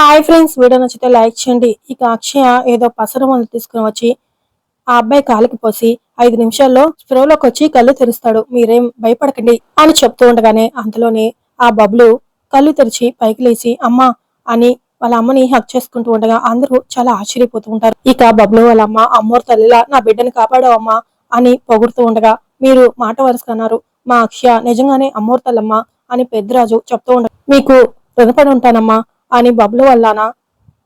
Hi friends video నచ్చితే like చేయండి. ఇక అక్షయ ఏదో పసర మందు తీసుకుని వచ్చి ఆ అబ్బాయి కాలికి పోసి ఐదు నిమిషాల్లో స్ప్రోలోకి వచ్చి కళ్ళు తెరుస్తాడు. మీరేం భయపడకండి అని చెప్తూ ఉండగానే అంతలోనే ఆ బబ్లు కళ్ళు తెరిచి పైకి లేచి అమ్మా అని వాళ్ళ అమ్మని హక్ చేసుకుంటూ ఉండగా అందరూ చాలా ఆశ్చర్యపోతూ ఉంటారు. ఇక బబ్లు వాళ్ళ అమ్మ అమ్మోరు తల్లిలా నా బిడ్డని కాపాడవు అమ్మా అని పొగుడుతూ ఉండగా మీరు మాట వరుసకన్నారు మా అక్షయ నిజంగానే అమ్మోరు తల్లమ్మ అని పెద్దరాజు చెప్తూ ఉండగా మీకు రుణపడి ఉంటానమ్మా అని బబ్లు వల్లానా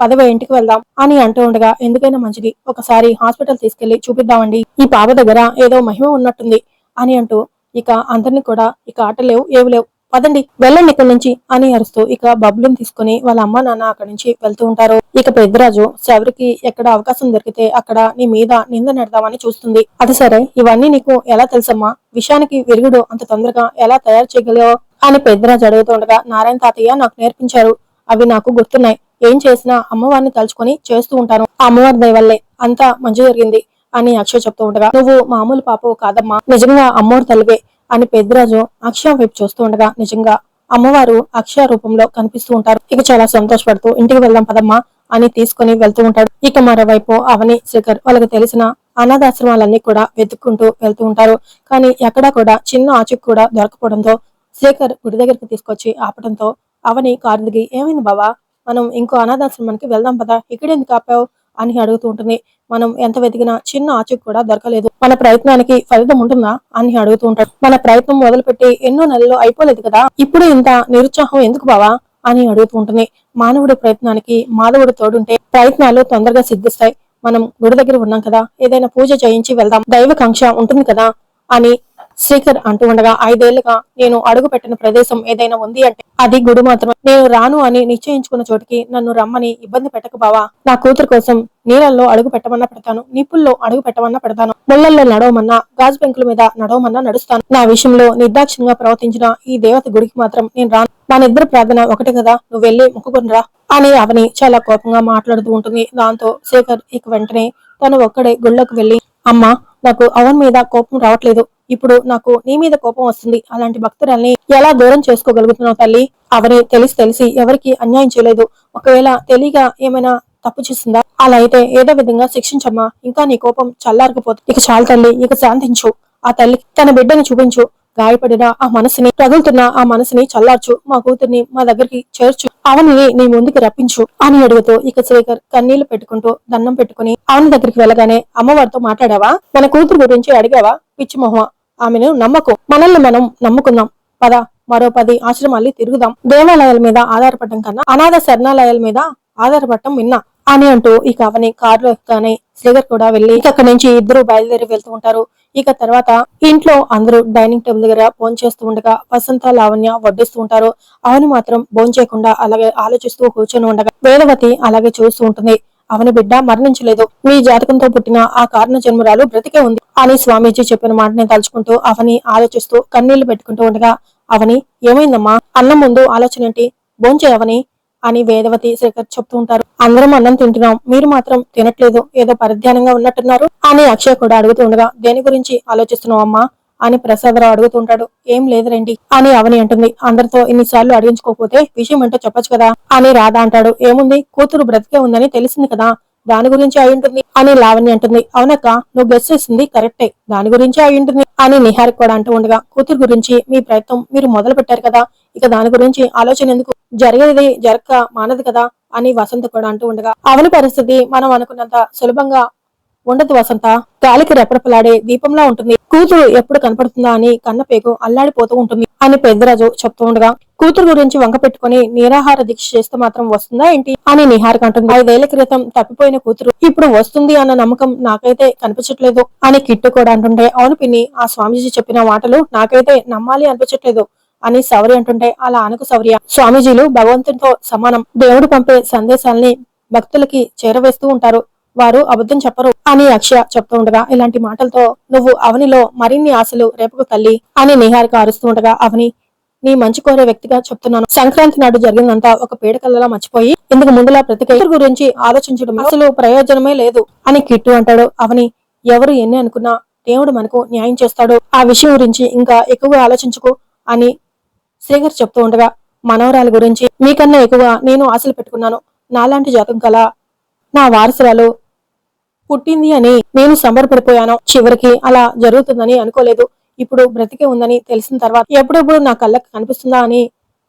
పదవ ఇంటికి వెళ్దాం అని అంటూ ఉండగా ఎందుకైనా మంచిది ఒకసారి హాస్పిటల్ తీసుకెళ్ళి చూపిద్దామండి. ఈ పాప దగ్గర ఏదో మహిమ ఉన్నట్టుంది అని అంటూ ఇక అందరిని కూడా ఇక ఆట లేవు ఏవి లేవు. పదండి వెళ్ళండి ఇక్కడి నుంచి అని అరుస్తూ ఇక బబ్లుని తీసుకుని వాళ్ళ అమ్మ నాన్న అక్కడి నుంచి వెళ్తూ ఉంటారు. ఇక పెద్దరాజు శబరికి ఎక్కడ అవకాశం దొరికితే అక్కడ నీ మీద నింద నెడదామని చూస్తుంది. అది సరే ఇవన్నీ నీకు ఎలా తెలుసమ్మా? విషయానికి విరుగుడు అంత తొందరగా ఎలా తయారు చేయగలవో? అని పెద్దరాజు అడుగుతూ ఉండగా నారాయణ తాతయ్య నాకు నేర్పించారు. అవి నాకు గుర్తున్నాయి. ఏం చేసినా అమ్మవారిని తలుచుకొని చేస్తూ ఉంటాను. ఆ అమ్మవారి దయవల్లే అంతా మంచి జరిగింది అని అక్షయ్ చెప్తూ ఉండగా నువ్వు మామూలు పాపవు కాదమ్మా. నిజంగా అమ్మవారి తల్లివే అని పెద్దరాజు అక్షయ వైపు చూస్తూ ఉండగా నిజంగా అమ్మవారు అక్షయ రూపంలో కనిపిస్తూ ఉంటారు. ఇక చాలా సంతోషపడుతూ ఇంటికి వెళ్దాం పదమ్మా అని తీసుకుని వెళ్తూ ఉంటాడు. ఇక మరోవైపు అవని శేఖర్ వాళ్ళకి తెలిసిన అనాథాశ్రమాలన్నీ కూడా వెతుక్కుంటూ వెళ్తూ ఉంటారు. కానీ ఎక్కడా కూడా చిన్న ఆచూకు కూడా దొరకపోవడంతో శేఖర్ గుడి దగ్గరికి తీసుకొచ్చి ఆపడంతో అవని కారుదిగి ఏమైంది బావా? మనం ఇంకో అనాథాశ్రమానికి వెళ్దాం పదా? ఇక్కడెందుకు ఆపావు? అని అడుగుతూ ఉంటుంది. మనం ఎంత వెతికినా చిన్న ఆచూక్ కూడా దొరకలేదు. మన ప్రయత్నానికి ఫలితం ఉంటుందా? అని అడుగుతూ ఉంటాడు. మన ప్రయత్నం మొదలుపెట్టి ఎన్నో నెలలు అయిపోలేదు కదా? ఇప్పుడు ఇంత నిరుత్సాహం ఎందుకు బావా? అని అడుగుతూ ఉంటుంది. మానవుడి ప్రయత్నానికి మాధవుడు తోడుంటే ప్రయత్నాలు తొందరగా సిద్ధిస్తాయి. మనం గుడి దగ్గర ఉన్నాం కదా? ఏదైనా పూజ చేయించి వెళ్దాం. దైవకాంక్ష ఉంటుంది కదా? అని శేఖర్ అంటూ ఉండగా ఐదేళ్ళుగా నేను అడుగు పెట్టిన ప్రదేశం ఏదైనా ఉంది అంటే అది గుడి మాత్రమే. నేను రాను అని నిశ్చయించుకున్న చోటికి నన్ను రమ్మని ఇబ్బంది పెట్టక బావా. నా కూతురు కోసం నీళ్ళల్లో అడుగు పెట్టమన్నా పెడతాను. నిప్పుల్లో అడుగు పెట్టమన్నా పెడతాను. ముళ్ళల్లో నడవమన్నా గాజు పెంకుల మీద నడవమన్నా నడుస్తాను. నా విషయంలో నిర్దాక్షిణ్యంగా ప్రవర్తించిన ఈ దేవత గుడికి మాత్రం నేను రాను. మన ప్రార్థన ఒకటే కదా. నువ్వు వెళ్ళి మొక్కుకొని రా అని అవని చాలా కోపంగా మాట్లాడుతూ ఉంటుంది. దాంతో శేఖర్ ఇక వెంటనే తను ఒక్కడే గుళ్ళకు వెళ్ళి అమ్మా నాకు అవన్ మీద కోపం రావట్లేదు. ఇప్పుడు నాకు నీ మీద కోపం వస్తుంది. అలాంటి భక్తురాల్ని ఎలా దూరం చేసుకోగలుగుతున్నావు తల్లి? అవని తెలిసి తెలిసి ఎవరికి అన్యాయం చేయలేదు. ఒకవేళ తెలియగా ఏమైనా తప్పు చేసిందా? అలా అయితే ఏదో విధంగా శిక్షించమ్మా. ఇంకా నీ కోపం చల్లారకపోతే ఇక చాలు తల్లి ఇక శాంతించు. ఆ తల్లి తన బిడ్డని చూపించు. గాయపడిన ఆ మనసుని తగులుతున్న ఆ మనసుని చల్లార్చు. మా కూతుర్ని మా దగ్గరికి చేర్చు. అవని నీ ముందుకు రప్పించు అని అడుగుతూ ఇక శ్రీకర్ కన్నీళ్ళు పెట్టుకుంటూ దండం పెట్టుకుని అవని దగ్గరికి వెళ్ళగానే అమ్మవారితో మాట్లాడావా? మన కూతురు గురించి అడిగావా? పిచ్చి మొహ ఆమెను నమ్మకు. మనల్ని మనం నమ్ముకుందాం. పద మరో పది ఆశ్రమాల్ని తిరుగుదాం. దేవాలయాల మీద ఆధారపడటం కన్నా అనాథ శరణాలయాల మీద ఆధారపడటం విన్నా. అని అంటూ ఇక అవని కారులో ఎక్కగానే శ్రీగర్ కూడా వెళ్ళి ఇక అక్కడి నుంచి ఇద్దరు బయలుదేరి వెళ్తూ ఉంటారు. ఇక తర్వాత ఇంట్లో అందరూ డైనింగ్ టేబుల్ దగ్గర ఫోన్ చేస్తూ ఉండగా వసంత లావణ్య వడ్డిస్తూ ఉంటారు. అవని మాత్రం భోంచేయకుండా అలాగే ఆలోచిస్తూ కూర్చొని ఉండగా వేదవతి అలాగే చూస్తూ ఉంటుంది. అవని బిడ్డ మరణించలేదు. మీ జాతకంతో పుట్టిన ఆ కారణ జన్మరాలు బ్రతికే ఉంది. అని స్వామీజీ చెప్పిన మాటని తలుచుకుంటూ అవని ఆలోచిస్తూ కన్నీళ్ళు పెట్టుకుంటూ ఉండగా అవని ఏమైందమ్మా? అన్నం ముందు ఆలోచన ఏంటి? భోంచే అవని? అని వేదవతి శేఖర్ చెప్తూ ఉంటారు. అందరం అన్నం తింటున్నాం. మీరు మాత్రం తినట్లేదు. ఏదో పరిధ్యానంగా ఉన్నట్టున్నారు. అని అక్షయ్ కూడా అడుగుతూ ఉండగా దేని గురించి ఆలోచిస్తున్నావు అమ్మా? అని ప్రసాదరావు అడుగుతుంటాడు. ఏం లేదు రండి అని అవని అంటుంది. అందరితో ఇన్నిసార్లు అడిగించుకోకపోతే విషయం ఏంటో చెప్పొచ్చు కదా అని రాధ అంటాడు. ఏముంది? కూతురు బ్రతికే ఉందని తెలిసింది కదా. దాని గురించి అయి ఉంటుంది అని లావణ్య అంటుంది. అవునక్క నువ్వు గెస్ చేసింది కరెక్టే. దాని గురించి అయి ఉంటుంది అని నిహారిక్ కూడా అంటూ ఉండగా కూతురు గురించి మీ ప్రయత్నం మీరు మొదలు పెట్టారు కదా. ఇక దాని గురించి ఆలోచన ఎందుకు? జరిగేది జరగక మానదు కదా అని వసంత కూడా అంటూ ఉండగా అవని పరిస్థితి మనం అనుకున్నంత సులభంగా ఉండదు వసంత. గాలికి రెపరెపలాడే దీపంలా ఉంటుంది. కూతురు ఎప్పుడు కనపడుతుందా అని కన్నపేగు అల్లాడిపోతూ ఉంటుంది. అని పెద్దరాజు చెప్తూ ఉండగా కూతురు గురించి వంక పెట్టుకుని నిరాహార దీక్ష చేస్తే మాత్రం వస్తుందా ఏంటి? అని నిహారిక అంటుంది. ఐదేళ్ళ క్రితం తప్పిపోయిన కూతురు ఇప్పుడు వస్తుంది అన్న నమ్మకం నాకైతే కనిపించట్లేదు అని కిట్టు కూడా అంటుంటే అవును పిన్ని ఆ స్వామీజీ చెప్పిన మాటలు నాకైతే నమ్మాలి అనిపించట్లేదు అని సౌరి అంటుంటే అలా అనకు సౌర్య స్వామీజీలు భగవంతునితో సమానం. దేవుడు పంపే సందేశాల్ని భక్తులకి చేరవేస్తూ ఉంటారు. వారు అబద్ధం చెప్పరు అని అక్షయ చెప్తూ ఉండగా ఇలాంటి మాటలతో నువ్వు అవనిలో మరిన్ని ఆశలు రేపకు తల్లి అని నిహారిక అరుస్తూ ఉండగా అవని నీ మంచి కోరే వ్యక్తిగా చెప్తున్నాను. సంక్రాంతి నాడు జరిగిందంతా ఒక పీడకల్లలా మర్చిపోయి ఇందుకు ముందులా ప్రతి గురించి ఆలోచించడం అసలు ప్రయోజనమే లేదు అని కిట్టు అంటాడు. అవని ఎవరు ఎన్ని అనుకున్నా దేవుడు మనకు న్యాయం చేస్తాడు. ఆ విషయం గురించి ఇంకా ఎక్కువగా ఆలోచించుకు అని శ్రీగర్ చెప్తూ ఉండగా మనవరాలి గురించి మీకన్నా ఎక్కువ నేను ఆశలు పెట్టుకున్నాను. నాలాంటి జాతకం కల నా వారసురాలు పుట్టింది అని నేను సంబరపడిపోయాను. చివరికి అలా జరుగుతుందని అనుకోలేదు. ఇప్పుడు బ్రతికే ఉందని తెలిసిన తర్వాత ఎప్పుడెప్పుడు నా కళ్ళకి కనిపిస్తుందా అని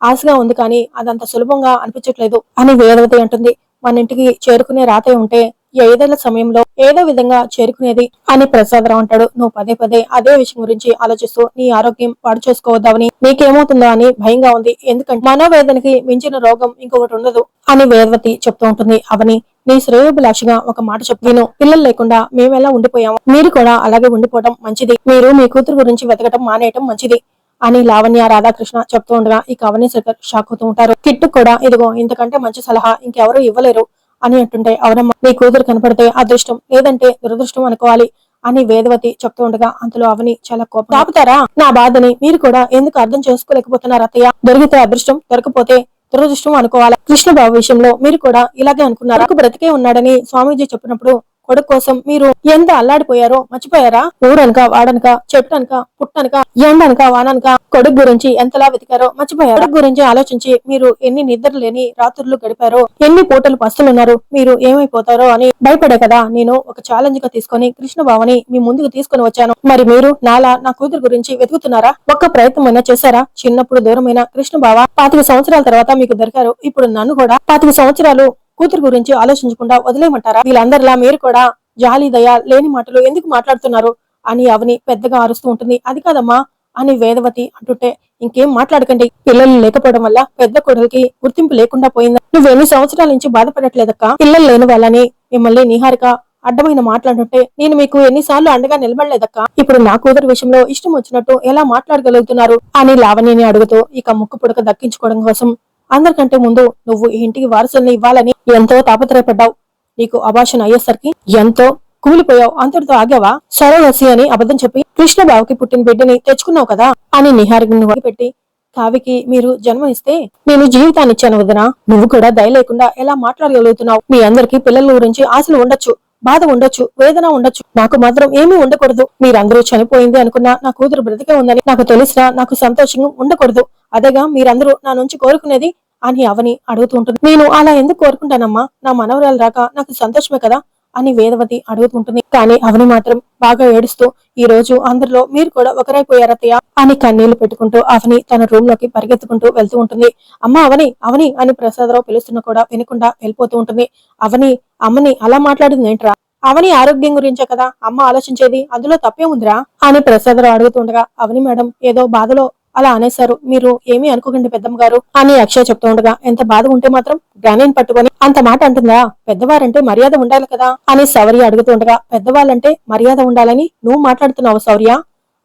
ఆశగా ఉంది కానీ అదంత సులభంగా అనిపించట్లేదు అని వేదవతి అంటుంది. మన ఇంటికి చేరుకునే రాతే ఉంటే ఐదేళ్ళ సమయంలో ఏదో విధంగా చేరుకునేది అని ప్రసాదరావు అంటాడు. నువ్వు పదే పదే అదే విషయం గురించి ఆలోచిస్తూ నీ ఆరోగ్యం పాడు చేసుకోవద్దామని నీకేమవుతుందో అని భయంగా ఉంది. ఎందుకంటే మనోవేదనకి మించిన రోగం ఇంకొకటి ఉండదు అని వేదవతి చెప్తూ ఉంటుంది. అవని నీ శ్రేయోభిలాషిగా ఒక మాట చెప్పు. పిల్లలు లేకుండా మేమెలా ఉండిపోయాము? మీరు కూడా అలాగే ఉండిపోవడం మంచిది. మీరు మీ కూతురు గురించి వెతకటం మానేయటం మంచిది అని లావణ్య రాధాకృష్ణ చెప్తూ ఉండగా ఈ కవని శేఖర్ షాక్ అవుతూ ఉంటారు. కిట్టు కూడా ఇదిగో ఇంతకంటే మంచి సలహా ఇంకెవరూ ఇవ్వలేరు. అని అంటుంటే అవునమ్మా నీ కూతురు కనపడితే అదృష్టం. లేదంటే దురదృష్టం అనుకోవాలి అని వేదవతి చెప్తూ ఉండగా అంతలో అవని చాలా కోపం. ఆపుతారా నా బాధని మీరు కూడా ఎందుకు అర్థం చేసుకోలేకపోతున్నారు అత్తయ్య? దొరికితే అదృష్టం దొరకపోతే దురదృష్టం అనుకోవాలి? కృష్ణబాబు విషయంలో మీరు కూడా ఇలాగే అనుకున్నారు? బ్రతికే ఉన్నాడని స్వామీజీ చెప్పినప్పుడు కొడుకు కోసం మీరు ఎంత అల్లాడిపోయారో మర్చిపోయారా? ఊరనక వాడనక చెట్టనక పుట్టనక ఎండనక వాననక కొడుకు గురించి ఎంతలా వెతికారో మర్చిపోయారు? కొడుకు గురించి ఆలోచించి మీరు ఎన్ని నిద్ర లేని రాత్రులు గడిపారో ఎన్ని పూటలు పస్తులున్నారు మీరు ఏమైపోతారో అని భయపడే కదా. నేను ఒక ఛాలెంజ్గా తీసుకొని కృష్ణబావని మీ ముందుకు తీసుకొని వచ్చాను. మరి మీరు నాలా నా కూతురు గురించి వెతుకుతున్నారా? ఒక్క ప్రయత్నమైనా చేశారా? చిన్నప్పుడు దూరమైన కృష్ణబావ పాతిక సంవత్సరాల తర్వాత మీకు దొరికారు. ఇప్పుడు నన్ను కూడా పాతిక సంవత్సరాలు కూతురు గురించి ఆలోచించకుండా వదిలేయమంటారా? వీళ్ళందరిలా మీరు కూడా జాలి దయ లేని మాటలు ఎందుకు మాట్లాడుతున్నారు? అని అవని పెద్దగా అరుస్తూ ఉంటుంది. అది కాదమ్మా అని వేదవతి అంటుంటే ఇంకేం మాట్లాడకండి. పిల్లలు లేకపోవడం వల్ల పెద్ద కొడుకుకి గుర్తింపు లేకుండా పోయిందా. నువ్వు ఎన్ని సంవత్సరాల నుంచి బాధపడట్లేదక్క? పిల్లలు లేని వాళ్ళని మిమ్మల్ని నిహారిక అడ్డమైన మాట్లాడుంటే నేను మీకు ఎన్నిసార్లు అండగా నిలబడలేదక్క? ఇప్పుడు నా కూతురు విషయంలో ఇష్టం వచ్చినట్టు ఎలా మాట్లాడగలుగుతున్నారు? అని లావణ్యని అడుగుతూ ఇక ముక్కు పుడక దక్కించుకోవడం కోసం అందరికంటే ముందు నువ్వు ఈ ఇంటికి వారసుల్ని ఇవ్వాలని ఎంతో తాపత్రయపడ్డావు. నీకు అభాషణ అయ్యేసరికి ఎంతో కూలిపోయావు అంతటితో ఆగావా? సరోగసి అని అబద్ధం చెప్పి కృష్ణబాబుకి పుట్టిన బిడ్డని తెచ్చుకున్నావు కదా? అని నిహారికి పెట్టి కావికి మీరు జన్మ ఇస్తే నేను జీవితాన్ని ఇచ్చాను వదనా. నువ్వు కూడా దయ లేకుండా ఎలా మాట్లాడగలుగుతున్నావు? మీ అందరికీ పిల్లల గురించి ఆశలు ఉండొచ్చు. బాధ ఉండొచ్చు వేదన ఉండొచ్చు. నాకు మాత్రం ఏమీ ఉండకూడదు. మీరందరూ చనిపోయింది అనుకున్నా నా కూతురు బ్రతికే ఉందని నాకు తెలిసినా నాకు సంతోషంగా ఉండకూడదు. అదేగా మీరందరూ నా నుంచి కోరుకునేది అని అవని అడుగుతూ ఉంటుంది. నేను అలా ఎందుకు కోరుకుంటానమ్మా? నా మనవరాలు రాక నాకు సంతోషమే కదా అని వేదవతి అడుగుతుంటుంది కానీ అవని మాత్రం బాగా ఏడుస్తూ ఈ రోజు అందరిలో మీరు కూడా ఒకరైపోయారతయ్య అని కన్నీళ్ళు పెట్టుకుంటూ అవని తన రూమ్లోకి పరిగెత్తుకుంటూ వెళ్తూ ఉంటుంది. అమ్మ అవని అవని అని ప్రసాదరావు పిలుస్తున్న కూడా వినకుండా వెళ్ళిపోతూ ఉంటుంది. అవని అమ్మని అలా మాట్లాడింది ఏంట్రా? అవని ఆరోగ్యం గురించే కదా అమ్మ ఆలోచించేది అందులో తప్పే ఉందిరా? అని ప్రసాదరావు అడుగుతుండగా అవని మేడం ఏదో బాధలో అలా అనేశారు. మీరు ఏమీ అనుకోకండి పెద్దమ్మ గారు అని అక్షయ్ చెప్తూ ఉండగా ఎంత బాధ ఉంటే మాత్రం గ్రానీని పట్టుకొని అంత మాట అంటుందా? పెద్దవారంటే మర్యాద ఉండాలి కదా అని శౌర్య అడుగుతూ ఉండగా పెద్దవాళ్ళంటే మర్యాద ఉండాలని నువ్వు మాట్లాడుతున్నావు శౌర్య?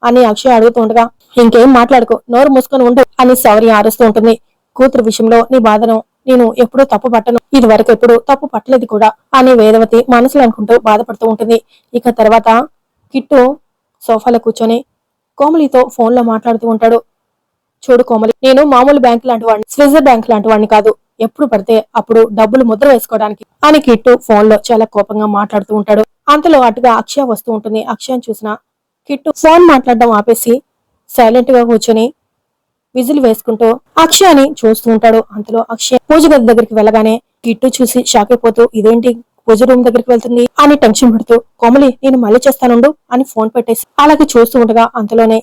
అని అక్షయ్ అడుగుతూ ఉండగా ఇంకేం మాట్లాడుకో నోరు మూసుకొని ఉండు అని శౌర్య అరుస్తూ ఉంటుంది. కూతురు విషయంలో నీ బాధను నేను ఎప్పుడూ తప్పు పట్టను ఇది వరకు ఎప్పుడు తప్పు పట్టలేదు కూడా అని వేదవతి మనసులో అనుకుంటూ బాధపడుతూ ఉంటుంది. ఇక తర్వాత కిట్టు సోఫాలో కూర్చొని కోమలితో ఫోన్లో మాట్లాడుతూ ఉంటాడు. చూడు కోమలి నేను మామూలు బ్యాంక్ లాంటి వాడిని స్విజర్ బ్యాంక్ లాంటి వాడిని కాదు ఎప్పుడు పడితే అప్పుడు డబ్బులు ముద్ర వేసుకోవడానికి అని కిట్టు ఫోన్లో చాలా కోపంగా మాట్లాడుతూ ఉంటాడు. అంతలో అటుగా అక్షయ వస్తూ ఉంటుంది. అక్షయం చూసిన కిట్టు ఫోన్ మాట్లాడడం ఆపేసి సైలెంట్గా కూర్చొని విజిల్ వేసుకుంటూ అక్షయాని చూస్తూ ఉంటాడు. అంతలో అక్షయ్ పూజ గది దగ్గరికి వెళ్ళగానే కిట్టు చూసి షాక్ అయిపోతూ ఇదేంటి? పూజ రూమ్ దగ్గరికి వెళ్తుంది అని టెన్షన్ పెడుతూ కోమలి నేను మళ్ళీ చేస్తానుండు అని ఫోన్ పెట్టేసి అలాగే చూస్తూ ఉండగా అంతలోనే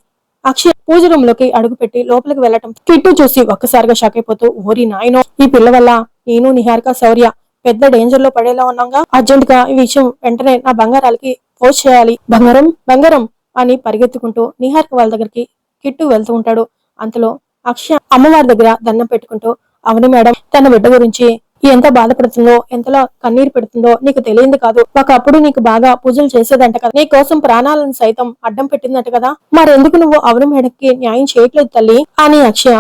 అక్షయ్ పూజ రూమ్లోకి అడుగు పెట్టి లోపలికి వెళ్ళటం కిట్టు చూసి ఒక్కసారిగా షాక్ అయిపోతూ ఓరి నాయనో ఈ పిల్ల వల్ల నేను నిహారిక శౌర్య పెద్ద డేంజర్లో పడేలా ఉన్నాగా? అర్జెంట్గా ఈ విషయం వెంటనే నా బంగారాలకి పోస్ట్ చేయాలి. బంగారం? బంగారం? అని పరిగెత్తుకుంటూ నిహారిక వాళ్ళ దగ్గరికి కిట్టు వెళ్తూ ఉంటాడు. అంతలో అక్షయ అమ్మవారి దగ్గర దండం పెట్టుకుంటూ అవును మేడం తన బిడ్డ గురించి ఎంత బాధపడుతుందో ఎంతలా కన్నీరు పెడుతుందో నీకు తెలియంది కాదు. ఒకప్పుడు నీకు బాగా పూజలు చేసేదంట కదా. నీ కోసం ప్రాణాలను సైతం అడ్డం పెట్టిందంట కదా. మరెందుకు నువ్వు అవును మేడకి న్యాయం చేయట్లేదు తల్లి? అని అక్షయ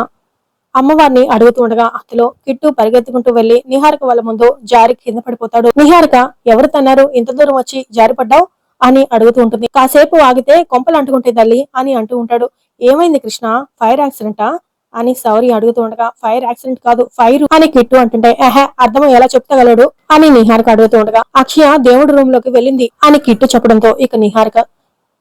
అమ్మవారిని అడుగుతుండగా అతలో కిట్టు పరిగెత్తుకుంటూ వెళ్ళి నిహారిక వాళ్ళ ముందు జారి కింద పడిపోతాడు. నిహారిక ఎవరు తన్నారు? ఇంత దూరం వచ్చి జారిపడ్డావు అని అడుగుతూ ఉంటుంది. కాసేపు ఆగితే కొంపలు అంటుకుంటే తల్లి అని అంటూ ఉంటాడు. ఏమైంది కృష్ణ? ఫైర్ యాక్సిడెంటా? అని సౌరి అడుగుతుండగా ఫైర్ యాక్సిడెంట్ కాదు ఫైర్ అని కిట్టు అంటుంటే ఎహే అర్థం ఎలా చెప్తగలడు? అని నిహారిక అడుగుతుండగా అక్షయ దేవుడి రూమ్లోకి వెళ్ళింది అని కిట్టు చెప్పడంతో ఇక నిహారిక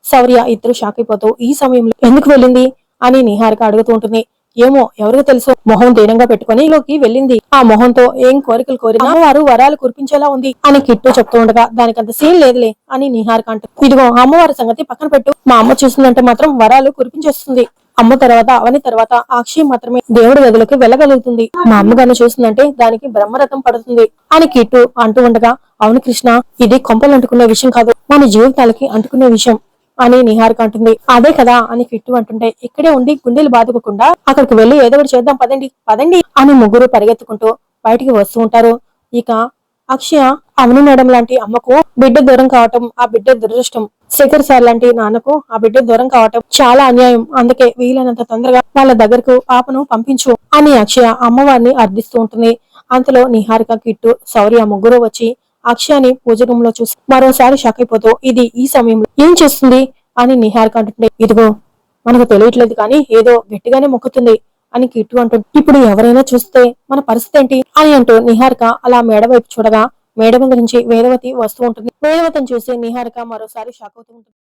శౌర్య ఇద్దరు షాక్ అయిపోతూ ఈ సమయంలో ఎందుకు వెళ్ళింది? అని నిహారిక అడుగుతూ ఉంటుంది. ఏమో ఎవరికి తెలుసు మొహం దీనంగా పెట్టుకుని లోకి వెళ్ళింది. ఆ మొహంతో ఏం కోరికలు కోరినా వారు వరాలు కురిపించేలా ఉంది అని కిట్టు చెప్తూ ఉండగా దానికంత సీన్ లేదులే అని నిహారిక అంటూ ఇదిగో అమ్మవారి సంగతి పక్కన పెట్టు. మా అమ్మ చూసిందంటే మాత్రం వరాలు కురిపించేస్తుంది అమ్మ తర్వాత అవని తర్వాత అక్షయ్ మాత్రమే దేవుడి గదిలోకి వెళ్ళగలుగుతుంది. మా అమ్మగారిని చూసిందంటే దానికి బ్రహ్మరథం పడుతుంది. అని కిట్టు అంటూ ఉండగా అవును కృష్ణ ఇది కొంపలు అంటుకునే విషయం కాదు మన జీవితాలకి అంటుకునే విషయం అని నిహారిక అంటుంది. అదే కదా అని కిట్టు అంటుంటే ఇక్కడే ఉండి గుండెలు బాదుకోకుండా అక్కడికి వెళ్ళి ఏదో ఒకటి చేద్దాం పదండి పదండి అని ముగ్గురు పరిగెత్తుకుంటూ బయటికి వస్తూ ఉంటారు. ఇక అక్షయ అవని మేడం లాంటి అమ్మకు బిడ్డ దూరం కావటం ఆ బిడ్డ దురదృష్టం. శేఖర్ సార్ లాంటి నాన్నకు ఆ బిడ్డ దూరం కావటం చాలా అన్యాయం. అందుకే వీలైనంత తొందరగా వాళ్ళ దగ్గరకు పాపను పంపించు అని అక్షయ అమ్మవారిని అర్థిస్తూ ఉంటుంది. అంతలో నిహారిక కిట్టు శౌర్య ముగ్గురు వచ్చి అక్షయాని పూజ రూమ్లో చూసి మరోసారి షాక్ అయిపోతూ ఇది ఈ సమయంలో ఏం చేస్తుంది? అని నిహారిక అంటుంటే ఇదిగో మనకు తెలియట్లేదు కానీ ఏదో గట్టిగానే మొక్కుతుంది అని కిట్టు అంటుంది ఇప్పుడు ఎవరైనా చూస్తే మన పరిస్థితి ఏంటి? అని అంటూ నిహారిక అలా మేడ వైపు చూడగా మేడ గురించి వేదవతి వస్తూ ఉంటుంది. వేదవతిని చూసి నిహారిక మరోసారి షాక్ అవుతూ ఉంటుంది.